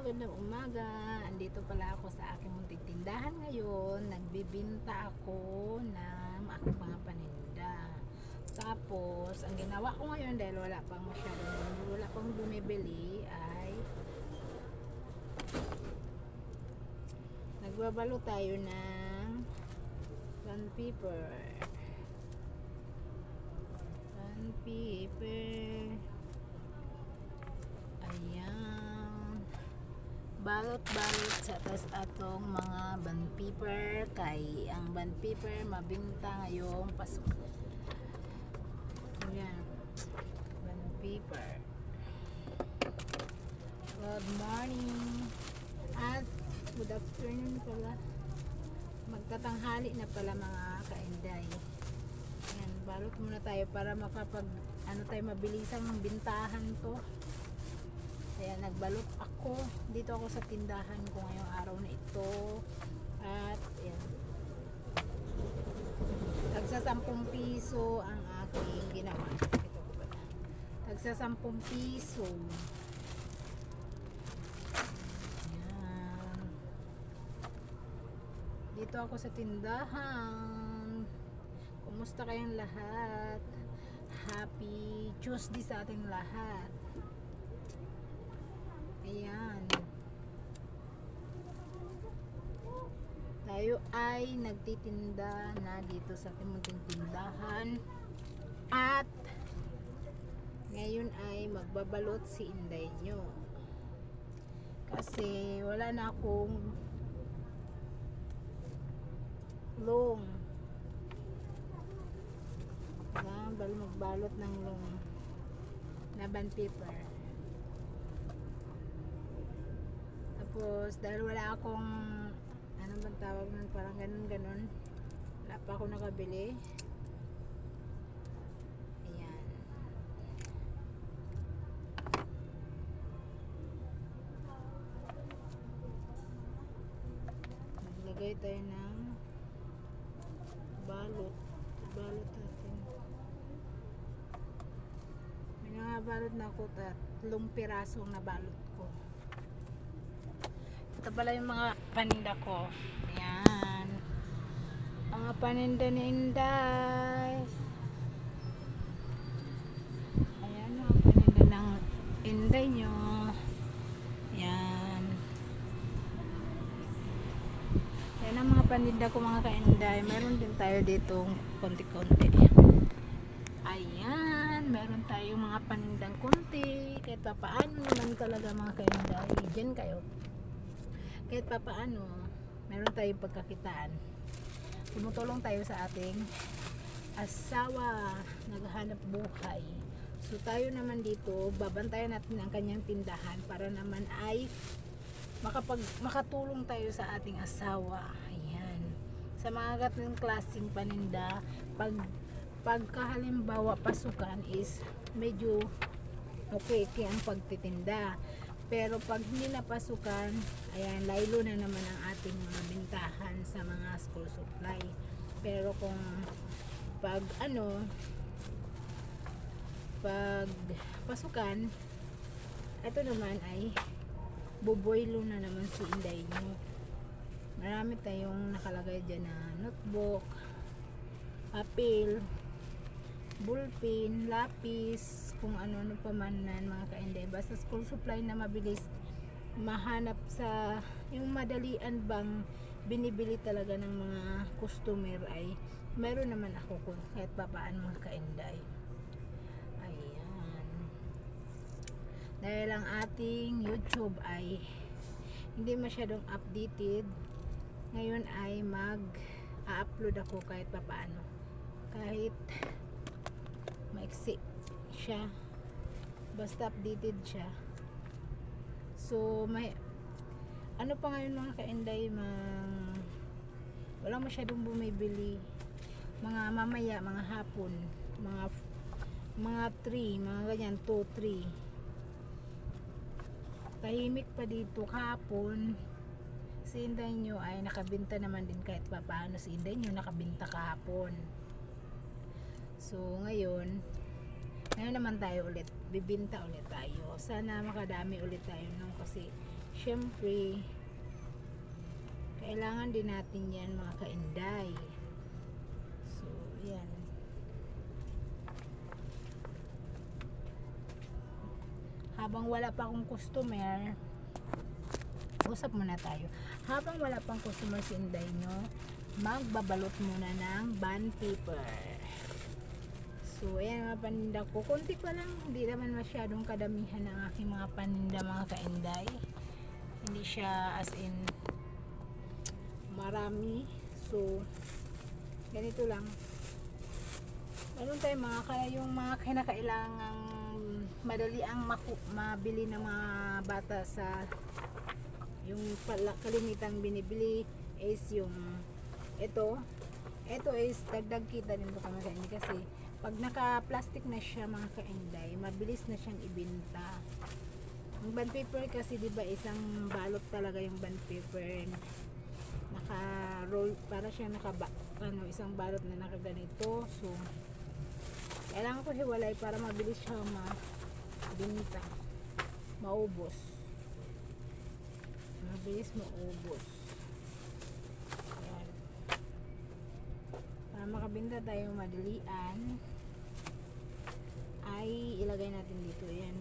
magandang umaga. Andito pala ako sa aking munting tindahan ngayon. Nagbibinta ako ng aking mga paninda. Tapos, ang ginawa ko ngayon dahil wala pang masyadong, wala pang bumibili ay nagbabalo tayo ng band paper. Band paper. Ayan. Balot-balot sa tas atong mga band paper kay ang band paper mabinta ngayong pasok. Ayan. Band paper. Good morning. At good afternoon pala. Magtatanghali na pala mga kainday. Ayan, balot muna tayo para makapag ano tayo mabilisang bintahan to. Kaya nagbalot ako. Dito ako sa tindahan ko ngayong araw na ito. At ayan. Tagsa 10 piso ang aking ginawa. Ito ko pala. Tagsa 10 piso. Ayan. Dito ako sa tindahan. Kumusta kayong lahat? Happy Tuesday sa ating lahat. Ayan. Tayo ay nagtitinda na dito sa timunting tindahan. At ngayon ay magbabalot si Inday nyo. Kasi wala na akong long. Na, bal magbalot ng long na band paper. Tapos, dahil wala akong, ano bang tawag nun, parang ganun ganun. Wala pa ako nakabili. Ayan. Maglagay tayo ng balot. Balot natin. May mga balot na ako, tatlong pirasong na balot ko. Ito pala yung mga paninda ko. Ayan. Mga paninda ni Inday. Ayan, mga paninda ng Inday nyo. Ayan. Ayan ang mga paninda ko mga ka-Inday. Meron din tayo dito konti-konti. Ayan. Meron tayong mga panindang konti. Kahit pa paano naman talaga mga ka-Inday. Diyan kayo kahit pa paano, meron tayong pagkakitaan. Tumutulong tayo sa ating asawa, naghahanap buhay. So tayo naman dito, babantayan natin ang kanyang tindahan para naman ay makapag, makatulong tayo sa ating asawa. Ayan. Sa mga ganitong klaseng paninda, pag pagkahalimbawa pasukan is medyo okay, okay ang pagtitinda. Pero pag hindi napasukan, ayan, laylo na naman ang ating mga bintahan sa mga school supply. Pero kung pag ano, pag pasukan, ito naman ay buboylo na naman si Inday nyo. Marami tayong nakalagay dyan na notebook, papel, bullpen, lapis, kung ano-ano pa man na mga kainday. Basta school supply na mabilis mahanap sa yung madalian bang binibili talaga ng mga customer ay meron naman ako kung kahit papaan mga kainday. Ayan. Dahil ang ating YouTube ay hindi masyadong updated, ngayon ay mag-upload ako kahit papaano. Kahit maiksi siya. Basta updated siya. So may ano pa ngayon mga kainday mang wala masyadong bumibili. Mga mamaya mga hapon mga mga 3 mga ganyan 2 3 tahimik pa dito kahapon. Si Inday nyo ay nakabinta naman din kahit pa si Inday nyo nakabinta kahapon. So ngayon Ngayon naman tayo ulit, bibinta ulit tayo. Sana makadami ulit tayo nung kasi syempre kailangan din natin yan mga kainday. So, yan. Habang wala pa akong customer, usap muna tayo. Habang wala pang customer si Inday nyo, magbabalot muna ng bond paper. So, ayan mga paninda ko. Kunti pa lang, hindi naman masyadong kadamihan ng aking mga paninda mga kainday. Hindi siya as in marami. So, ganito lang. Meron tayong mga kaya yung mga kinakailangang madali ang maku, mabili ng mga bata sa yung pala, kalimitang binibili is yung ito ito is dagdag kita din po kami kainday kasi pag naka plastic na siya mga kainday mabilis na siyang ibenta ang bond paper kasi di ba isang balot talaga yung bond paper. Naka roll para siya naka ano isang balot na nakaganito. So kailangan ko hiwalay para mabilis siya ma binta maubos. Mabilis maubos Ayan. Para makabinta tayo madalian ay ilagay natin dito yan.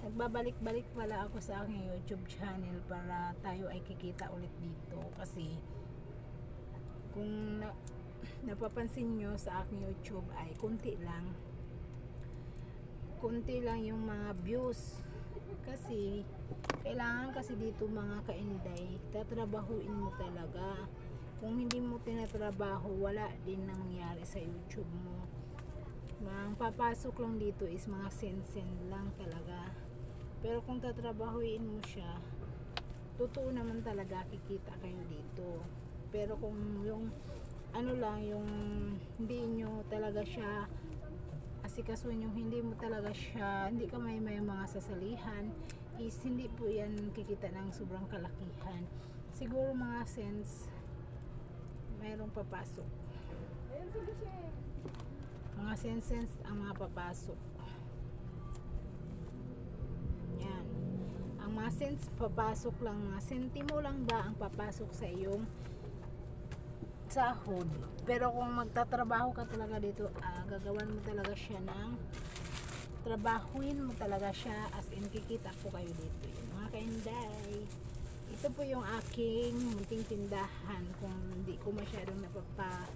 Nagbabalik-balik pala ako sa aking youtube channel para tayo ay kikita ulit dito kasi kung na, napapansin nyo sa aking youtube ay kunti lang. Kunti lang yung mga views kasi kailangan kasi dito mga kainday tatrabahuin mo talaga kung hindi mo tinatrabaho wala din nangyari sa youtube mo. Ang papasok lang dito is mga sen-sen lang talaga. Pero kung tatrabahuin mo siya totoo naman talaga kikita kayo dito. Pero kung yung ano lang yung hindi nyo talaga siya asikasuhin yung hindi mo talaga siya hindi ka may may mga sasalihan is hindi po yan kikita ng sobrang kalakihan. Siguro mga cents mayroong papasok mga cents ang mga papasok yan ang mga cents papasok lang mga sentimo lang ba ang papasok sa iyong sahod. Pero kung magtatrabaho ka talaga dito, ah, gagawan mo talaga siya ng trabahuin mo talaga siya as in kikita po kayo dito. Yun, mga kainday. Ito po yung aking munting tindahan kung hindi ko masyadong napapa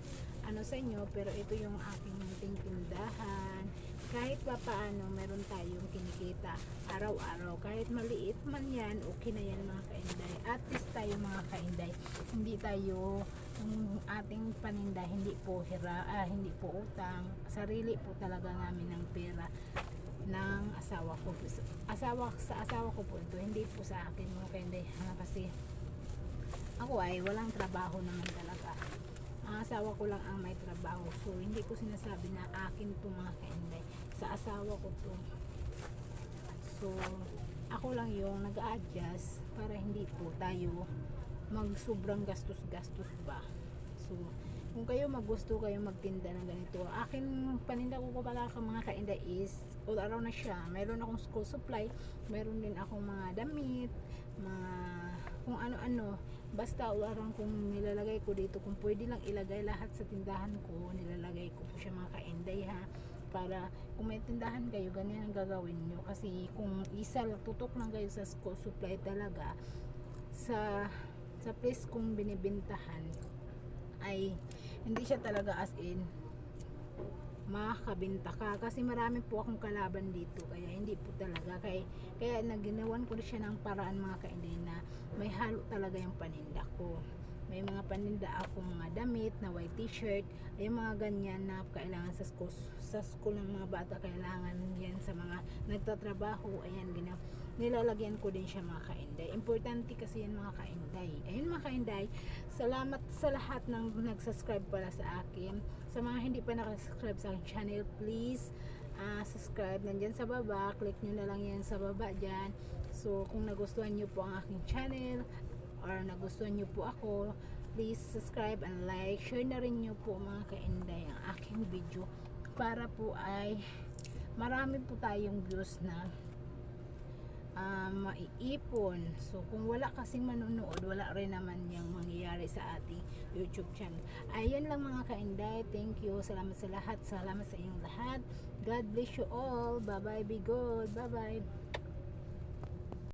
ano sa inyo pero ito yung aking munting tindahan. Kahit pa paano meron tayong kinikita araw-araw. Kahit maliit man yan okay na yan mga kainday. At least tayo mga kainday hindi tayo yung ating paninda hindi po hira ah, hindi po utang. Sarili po talaga namin ng pera ng asawa ko. Asawa sa asawa ko po ito hindi po sa akin mga kainday ha, kasi ako ay walang trabaho naman talaga. Ang asawa ko lang ang may trabaho. So hindi ko sinasabi na akin to mga kainday sa asawa ko to. So ako lang yung nag-adjust para hindi po tayo mag sobrang gastos-gastos ba. So kung kayo magusto kayo magtinda ng ganito akin paninda ko pala ka mga kainda is all around na siya. Meron akong school supply meron din akong mga damit mga kung ano-ano. Basta alarang kung nilalagay ko dito kung pwede lang ilagay lahat sa tindahan ko nilalagay ko po siya mga kainday ha para kung may tindahan kayo ganyan ang gagawin nyo. Kasi kung isa tutok lang kayo sa school supply talaga sa sa place kong binibintahan ay hindi siya talaga as in makakabinta ka kasi marami po akong kalaban dito kaya hindi po talaga. Kaya, kaya naginawan ko siya ng paraan mga kainday na may halo talaga yung paninda ko. May mga paninda akong mga damit na white t-shirt ay mga ganyan na kailangan sa school sa school ng mga bata kailangan yan sa mga nagtatrabaho ayan gina nilalagyan ko din siya mga kainday. Importante kasi yan mga kainday. Ayun mga kainday salamat sa lahat ng nagsubscribe pala sa akin. Sa mga hindi pa nakasubscribe sa channel please uh, subscribe. Nandyan sa baba click nyo na lang yan sa baba dyan. So kung nagustuhan nyo po ang aking channel or nagustuhan nyo po ako please subscribe and like. Share na rin nyo po mga kainday ang aking video para po ay marami po tayong views na ah, maiipon. So, kung wala kasing manonood, wala rin naman yung mangyayari sa ating YouTube channel. Ayan lang mga kainday. Thank you. Salamat sa lahat. Salamat sa inyong lahat. God bless you all. Bye-bye. Be good. Bye-bye.